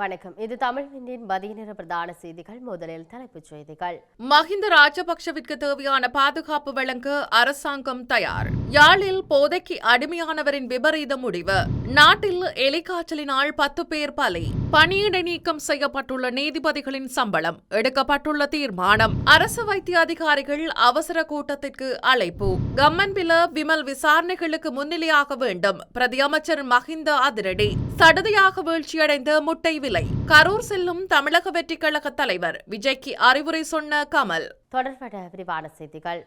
வணக்கம். இது தமிழ்வின் மதிய நேர பிரதான செய்திகள். முதலில் தலைப்புச் செய்திகள். மஹிந்த ராஜபக்ஷவிற்கு தேவையான பாதுகாப்பு வழங்க அரசாங்கம் தயார். யாழில் போதைக்கு அடிமையானவரின் விபரீத முடிவு. நாட்டில் எலிக்காய்ச்சலினால் பத்து பேர் பலி. பணியிடை நீக்கம் செய்யப்பட்டுள்ள நீதிபதிகளின் சம்பளம். எடுக்கப்பட்டுள்ள தீர்மானம். அரசு வைத்திய அதிகாரிகள் அவசர கூட்டத்திற்கு அழைப்பு. கம்மன்பில விமல் விசாரணைகளுக்கு முன்னிலையாக வேண்டும். பிரதி அமைச்சர் மஹிந்த அதிரடி. சடுதியாக வீழ்ச்சியடைந்த முட்டை விலை கரூர் செல்லும் தமிழக வெற்றிக் கழக தலைவர் விஜய்க்கு அறிவுரை சொன்ன கமல். தொடர்பட விரிவான செய்திகள்.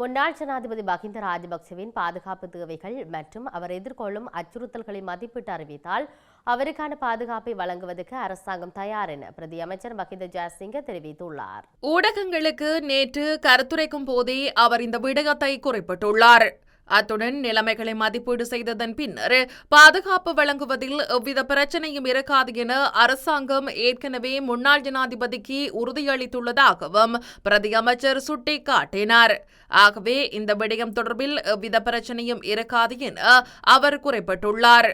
முன்னாள் ஜனாதிபதி மஹிந்த ராஜபக்சவின் பாதுகாப்பு தேவைகள் மற்றும் அவர் எதிர்கொள்ளும் அச்சுறுத்தல்களை மதிப்பிட்டு அறிவித்தால் அவருக்கான பாதுகாப்பை வழங்குவதற்கு அரசாங்கம் தயார் என பிரதி அமைச்சர் மஹிந்த ஜெயசிங்க தெரிவித்துள்ளார். ஊடகங்களுக்கு நேற்று கருத்துரைக்கும் போதே அவர் இந்த விடயத்தை குறிப்பிட்டுள்ளார். அத்துடன் நிலைமைகளை மதிப்பீடு செய்ததன் பின்னர் பாதுகாப்பு வழங்குவதில் எவ்வித பிரச்சனையும் இருக்காது என அரசாங்கம் ஏற்கனவே முன்னாள் ஜனாதிபதிக்கு உறுதியளித்துள்ளதாகவும் பிரதி அமைச்சர் சுட்டிக்காட்டினார். ஆகவே இந்த விடயம் தொடர்பில் எவ்வித பிரச்சனையும் இருக்காது என அவர் குறிப்பிட்டுள்ளார்.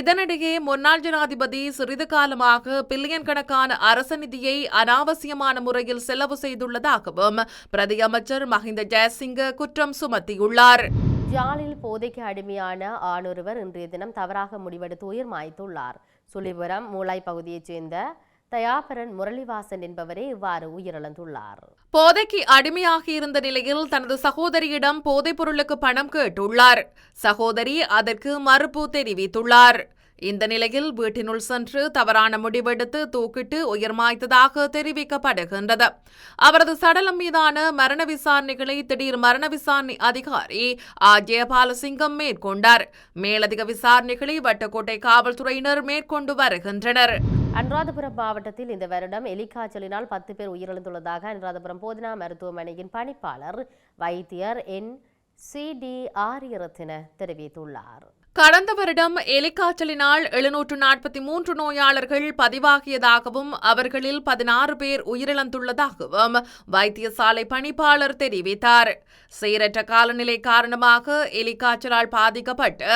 இதனிடையே முன்னாள் ஜனாதிபதி சிறிது காலமாக பில்லியன் கணக்கான அரச நிதியை அனாவசியமான முறையில் செலவு செய்துள்ளதாகவும் பிரதி அமைச்சர் மஹிந்த ஜெயசிங்க குற்றம் சுமத்தியுள்ளார். யாழில் போதைக்கு அடிமையான ஆணொருவர் இன்றைய தினம் தவறாக முடிவெடுத்து உயிர் மாய்த்துள்ளார் சுழிபுரம் மூலாய் பகுதியைச் சேர்ந்த தயாபரன் முரளிவாசன் என்பவரே இவ்வாறு உயிரிழந்துள்ளார். போதைக்கு அடிமையாகி இருந்த நிலையில் தனது சகோதரியிடம் போதைப் பொருளுக்கு பணம் கேட்டுள்ளார். சகோதரி அதற்கு மறுப்பு தெரிவித்துள்ளார். இந்த நிலையில் வீட்டினுள் சென்று தவறான முடிவெடுத்து தூக்கிட்டு உயிர் மாய்த்ததாக தெரிவிக்கப்படுகின்றது. அவரது சடலம் மீதான மரண விசாரணைகளை திடீர் மரண விசாரணை அதிகாரி ஆ. ஜெயபாலசிங்கம் மேற்கொண்டார். மேலதிக விசாரணைகளை வட்டக்கோட்டை காவல்துறையினர் மேற்கொண்டு வருகின்றனர். அனுராதபுரம் மாவட்டத்தில் இந்த வருடம் எலிக்காய்ச்சலினால் பத்து பேர் உயிரிழந்துள்ளதாக அனுராதபுரம் போதனா மருத்துவமனையின் பணிப்பாளர் வைத்தியர் என். சி டி ஆரியரத்தின தெரிவித்துள்ளார். கடந்த வருடம் எலிக்காய்ச்சலினால் எழுநூற்று நாற்பத்தி மூன்று நோயாளர்கள் பதிவாகியதாகவும் அவர்களில் பதினாறு பேர் உயிரிழந்துள்ளதாகவும் வைத்தியசாலை பணிப்பாளர் தெரிவித்தார். சீரற்ற காலநிலை காரணமாக எலிக்காய்ச்சலால் பாதிக்கப்பட்டு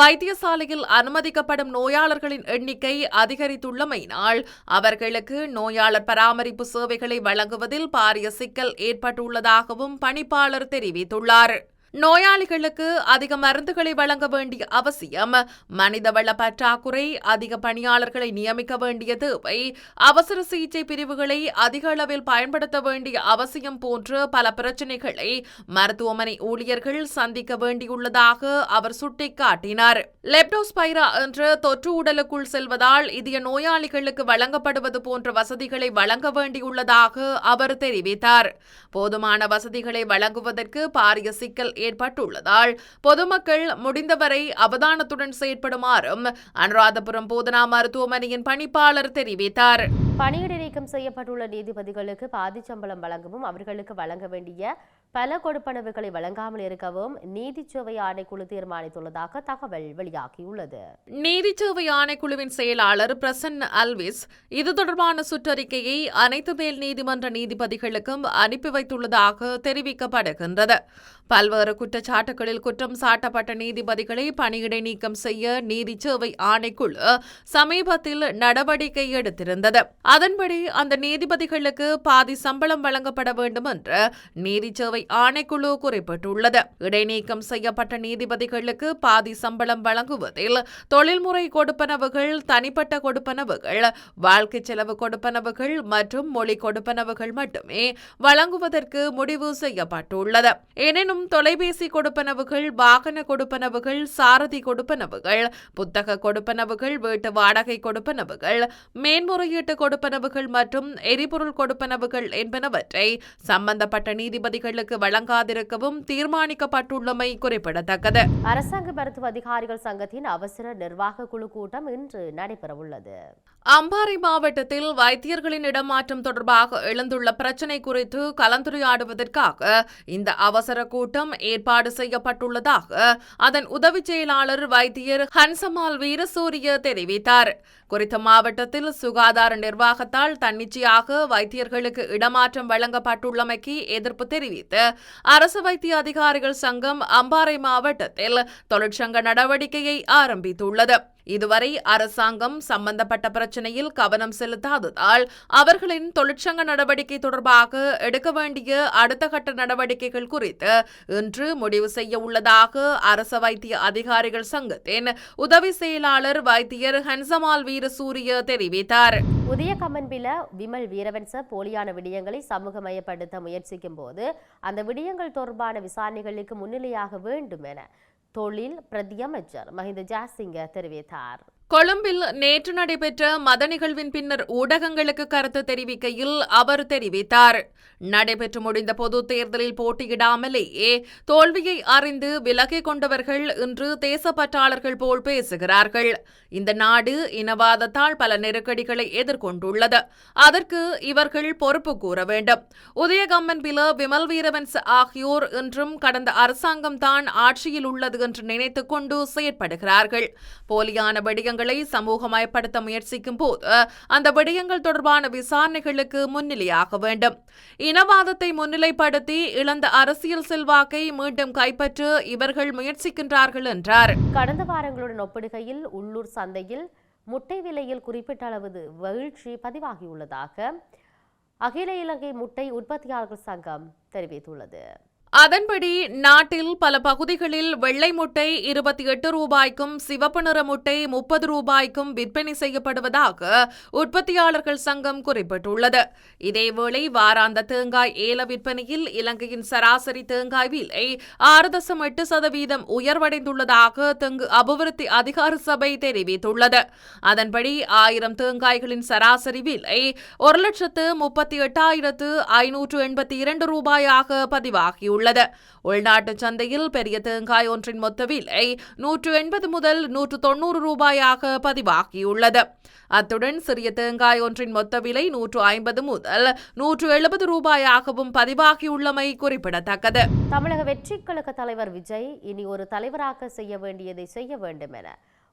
வைத்தியசாலையில் அனுமதிக்கப்படும் நோயாளர்களின் எண்ணிக்கை அதிகரித்துள்ளமையினால் அவர்களுக்கு நோயாளர் பராமரிப்பு சேவைகளை வழங்குவதில் பாரிய சிக்கல் ஏற்பட்டுள்ளதாகவும் பணிப்பாளர் தெரிவித்துள்ளார். நோயாளிகளுக்கு அதிக மருந்துகளை வழங்க வேண்டிய அவசியம். மனிதவள பற்றாக்குறை அதிக பணியாளர்களை நியமிக்க வேண்டிய தேவை அவசர சிகிச்சை பிரிவுகளை அதிக அளவில் பயன்படுத்த வேண்டிய அவசியம் போன்ற பல பிரச்சினைகளை மருத்துவமனை ஊழியர்கள் சந்திக்க வேண்டியுள்ளதாக அவர் சுட்டிக்காட்டினார். லெப்டோஸ்பைரா என்ற தொற்று உடலுக்குள் செல்வதால் இதய நோயாளிகளுக்கு வழங்கப்படுவது போன்ற வசதிகளை வழங்க வேண்டியுள்ளதாக அவர் தெரிவித்தார். போதுமான வசதிகளை வழங்குவதற்கு பாரிய சிக்கல் ஏற்பட்டுள்ளதால் பொதுமக்கள் முடிந்தவரை அவதானத்துடன் செயற்படுமாறும் அனுராதபுரம் போதனா மருத்துவமனையின் பணிப்பாளர் தெரிவித்தார். பணியிடை நீக்கம் செய்யப்பட்டுள்ள நீதிபதிகளுக்கு பாதி சம்பளம் வழங்கவும் அவர்களுக்கு வழங்க வேண்டிய பல கொடுப்பனவுகளை வழங்காமல் இருக்கவும் நீதிச்சேவை ஆணைக்குழு தீர்மானித்துள்ளதாக தகவல் வெளியாகியுள்ளது. நீதிச்சேவை ஆணைக்குழுவின் செயலாளர் பிரசன்ன அல்விஸ் இது தொடர்பான சுற்றறிக்கையை அனைத்து மேல் நீதிமன்ற நீதிபதிகளுக்கும் அனுப்பி வைத்துள்ளதாக தெரிவிக்கப்படுகின்றது. பல்வேறு குற்றச்சாட்டுகளில் குற்றம் சாட்டப்பட்ட நீதிபதிகளை பணியிடை நீக்கம் செய்ய நீதிச்சேவை ஆணைக்குழு சமீபத்தில் நடவடிக்கை எடுத்திருந்தது. அதன்படி அந்த நீதிபதிகளுக்கு பாதி சம்பளம் வழங்கப்பட வேண்டும் என்று நீதிச்சேவை ஆணைக்குழு குறிப்பிட்டுள்ளது. இடைநீக்கம் செய்யப்பட்ட நீதிபதிகளுக்கு பாதி சம்பளம் வழங்குவதில் தொழில்முறை கொடுப்பனவுகள் தனிப்பட்ட கொடுப்பனவுகள் வாழ்க்கை செலவு கொடுப்பனவுகள் மற்றும் மொழி கொடுப்பனவுகள் மட்டுமே வழங்குவதற்கு முடிவு செய்யப்பட்டுள்ளது. எனினும் தொலைபேசி கொடுப்பனவுகள் வாகன கொடுப்பனவுகள் சாரதி கொடுப்பனவுகள் புத்தக கொடுப்பனவுகள் வீட்டு வாடகை கொடுப்பனவுகள் மேன்முறையீட்டு கொடுப்பனவுகள் மற்றும் எரிபொருள் கொடுப்பனவுகள் என்பனவற்றை சம்பந்தப்பட்ட நீதிபதிகளுக்கு வழங்காதிருக்கவும் தீர்மானிக்கப்பட்டுள்ளமை குறிப்பிடத்தக்கது. அரசாங்க மருத்துவ அதிகாரிகள் சங்கத்தின் அவசர நிர்வாக குழு கூட்டம் இன்று நடைபெறவுள்ளது. அம்பாறை மாவட்டத்தில் வைத்தியர்களின் இடமாற்றம் தொடர்பாக எழுந்துள்ள பிரச்சினை குறித்து கலந்துரையாடுவதற்காக இந்த அவசர கூட்டம் ஏற்பாடு செய்யப்பட்டுள்ளதாக அதன் உதவி செயலாளர் வைத்தியர் ஹன்சமால் வீரசூரிய தெரிவித்தார். குறித்த மாவட்டத்தில் சுகாதார நிர்வாகத்தால் தன்னிச்சையாக வைத்தியர்களுக்கு இடமாற்றம் வழங்கப்பட்டுள்ளமைக்கு எதிர்ப்பு தெரிவித்து அரசு வைத்திய அதிகாரிகள் சங்கம் அம்பாறை மாவட்டத்தில் தொழிற்சங்க நடவடிக்கையை ஆரம்பித்துள்ளது. இதுவரை அரசாங்கம் சம்பந்தப்பட்ட பிரச்சனையில் கவனம் செலுத்தாததால் அவர்களின் தொழிற்சங்க நடவடிக்கை தொடர்பாக எடுக்க வேண்டிய அடுத்த கட்ட நடவடிக்கைகள் குறித்து இன்று முடிவு செய்ய உள்ளதாக அரச வைத்திய அதிகாரிகள் சங்கத்தின் உதவி செயலாளர் வைத்தியர் ஹன்சமால் வீரசூரிய தெரிவித்தார். புதிய கம்மன்பில விமல் வீரவன்ச போலியான விடயங்களை சமூகமயப்படுத்த முயற்சிக்கும் போது அந்த விடயங்கள் தொடர்பான விசாரணைகளுக்கு முன்னிலையாக வேண்டும் என தொழில் பிரதியமைச்சர் மஹிந்த ஜாசிங்க தெரிவித்தார் கொழும்பில் நேற்று நடைபெற்ற மத நிகழ்வின் பின்னர் ஊடகங்களுக்கு கருத்து தெரிவிக்கையில் அவர் தெரிவித்தார் நடைபெற்று முடிந்த பொது தேர்தலில் போட்டியிடாமலேயே தோல்வியை அறிந்து விலகிக் கொண்டவர்கள் இன்று தேசப்பற்றாளர்கள் போல் பேசுகிறார்கள். இந்த நாடு இனவாதத்தால் பல நெருக்கடிகளை எதிர்கொண்டுள்ளது. அதற்கு இவர்கள் பொறுப்பு கூற வேண்டும். உதயகம்மன் பில விமல் வீரவன்ஸ் ஆகியோர் இன்றும் கடந்த அரசாங்கம் தான் ஆட்சியில் உள்ளது என்று நினைத்துக் கொண்டு செயற்படுகிறார்கள். போலியான விடயங்களை சமூகமயப்படுத்த முயற்சிக்கும் போது அந்த விடயங்கள் தொடர்பான விசாரணைகளுக்கு முன்னிலையாக வேண்டும். இனவாதத்தை முன்னிலைப்படுத்தி இழந்த அரசியல் செல்வாக்கை மீண்டும் கைப்பற்ற இவர்கள் முயற்சிக்கின்றார்கள் என்றார். கடந்த வாரங்களுடன் ஒப்பிடுகையில் உள்ளூர் சந்தையில் முட்டை விலையில் குறிப்பிட்ட அளவு வீழ்ச்சி பதிவாகியுள்ளதாக அகில இலங்கை முட்டை உற்பத்தியாளர்கள் சங்கம் தெரிவித்துள்ளது. அதன்படி நாட்டில் பல பகுதிகளில் வெள்ளை முட்டை இருபத்தி எட்டு ரூபாய்க்கும் சிவப்பு நிற முட்டை முப்பது ரூபாய்க்கும் விற்பனை செய்யப்படுவதாக உற்பத்தியாளர்கள் சங்கம் குறிப்பிட்டுள்ளது. இதேவேளை வாராந்த தேங்காய் ஏல விற்பனையில் இலங்கையின் சராசரி தேங்காய் விலை ஆறு தசம் எட்டு சதவீதம் உயர்வடைந்துள்ளதாக தெங்கு அபிவிருத்தி அதிகார சபை தெரிவித்துள்ளது. அதன்படி ஆயிரம் தேங்காய்களின் சராசரி விலை ஒரு லட்சத்து முப்பத்தி எட்டாயிரத்து ஐநூற்று எண்பத்தி இரண்டு ரூபாயாக பதிவாகியுள்ளது. உள்ளது. உள்நாட்டு சந்தையில் பெரிய தேங்காய் ஒன்றின் மொத்த விலை நூற்று எண்பது முதல் நூற்று தொன்னூறு ரூபாயாக பதிவாகியுள்ளது. அத்துடன் சிறிய தேங்காய் ஒன்றின் மொத்த விலை நூற்று ஐம்பது முதல் நூற்று எழுபது ரூபாயாகவும் பதிவாகியுள்ளமை குறிப்பிடத்தக்கது. தமிழக வெற்றி கழக தலைவர் விஜய் இனி ஒரு தலைவராக செய்ய வேண்டியதை செய்ய வேண்டும் என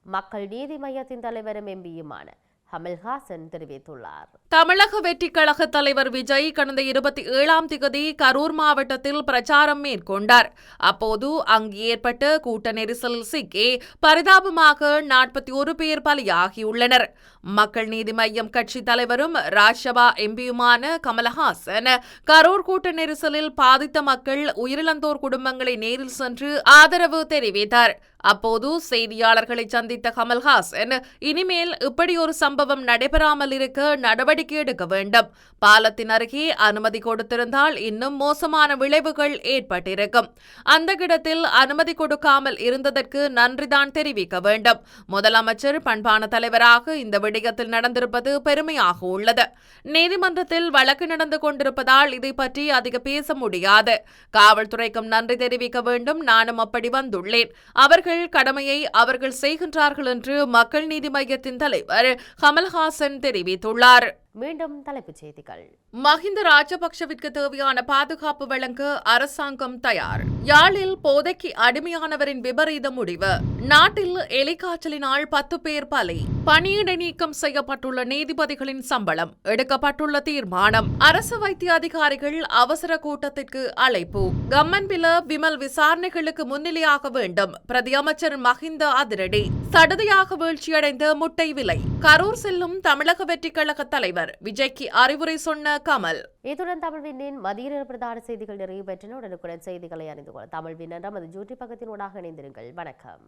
மக்கள் நீதி மையத்தின் தலைவரும் எம்பியுமான கமல்ஹாசன் தெரிவித்துள்ளார். தமிழக வெற்றி கழக தலைவர் விஜய் கடந்த இருபத்தி ஏழாம் திகதி கரூர் மாவட்டத்தில் பிரச்சாரம் மேற்கொண்டார். அப்போது அங்கு ஏற்பட்ட கூட்ட நெரிசல் சிக்கி பரிதாபமாக நாற்பத்தி ஒரு பேர் பலியாகியுள்ளனர். மக்கள் நீதி மய்யம் கட்சி தலைவரும் ராஜ்சபா எம்பியுமான கமலஹாசன் கரூர் கூட்ட நெரிசலில் பாதித்த மக்கள் உயிரிழந்தோர் குடும்பங்களை நேரில் சென்று ஆதரவு தெரிவித்தார். அப்போது செய்தியாளர்களை சந்தித்த கமல்ஹாசன் இனிமேல் இப்படி ஒரு சம்பவம் நடைபெறாமல் இருக்க நடவடிக்கை எடுக்க வேண்டும். பாலத்தின் அருகே அனுமதி கொடுத்திருந்தால் இன்னும் மோசமான விளைவுகள் ஏற்பட்டிருக்கும். அந்த இடத்தில் அனுமதி கொடுக்காமல் இருந்ததற்கு நன்றிதான் தெரிவிக்க வேண்டும். முதலமைச்சர் பண்பான தலைவராக இந்த விடயத்தில் நடந்திருப்பது பெருமையாக உள்ளது. நீதிமன்றத்தில் வழக்கு நடந்து கொண்டிருப்பதால் இதை பற்றி அதிக பேச முடியாது. காவல்துறைக்கும் நன்றி தெரிவிக்க வேண்டும். நானும் அப்படி வந்துள்ளேன். அவர்கள் கடமையை அவர்கள் செய்கின்றார்கள் என்று மக்கள் நீதி மையத்தின் தலைவர் கமல்ஹாசன் தெரிவித்துள்ளார். மீண்டும் தலைப்புச் செய்திகள். மஹிந்த ராஜபக்ஷவிற்கு தேவையான பாதுகாப்பு வழங்க அரசாங்கம் தயார். யாழில் போதைக்கு அடிமையானவரின் விபரீத முடிவு. நாட்டில் எலிக்காய்ச்சலினால் பத்து பேர் பலி. பணியிட நீக்கம் செய்யப்பட்டுள்ள நீதிபதிகளின் சம்பளம். எடுக்கப்பட்டுள்ள தீர்மானம். அரசு வைத்திய அதிகாரிகள் அவசர கூட்டத்திற்கு அழைப்பு. கம்மன்பில விமல் விசாரணைகளுக்கு முன்னிலையாக வேண்டும். பிரதி அமைச்சர் மஹிந்த அதிரடி. சடுதியாக வீழ்ச்சியடைந்த முட்டை விலை. கரூர் செல்லும் தமிழக வெற்றி கழக தலைவர் விஜய்க்கு அறிவுரை சொன்ன கமல். இத்துடன் தமிழ்வினின் மதிய பிரதான செய்திகள் நிறைவு பெற்றன. உடனுக்குடன் செய்திகளை அறிந்து கொள்ள தமிழ்வின் நமது ஜூட்டி பக்கத்தினூடாக இணைந்திருங்கள். வணக்கம்.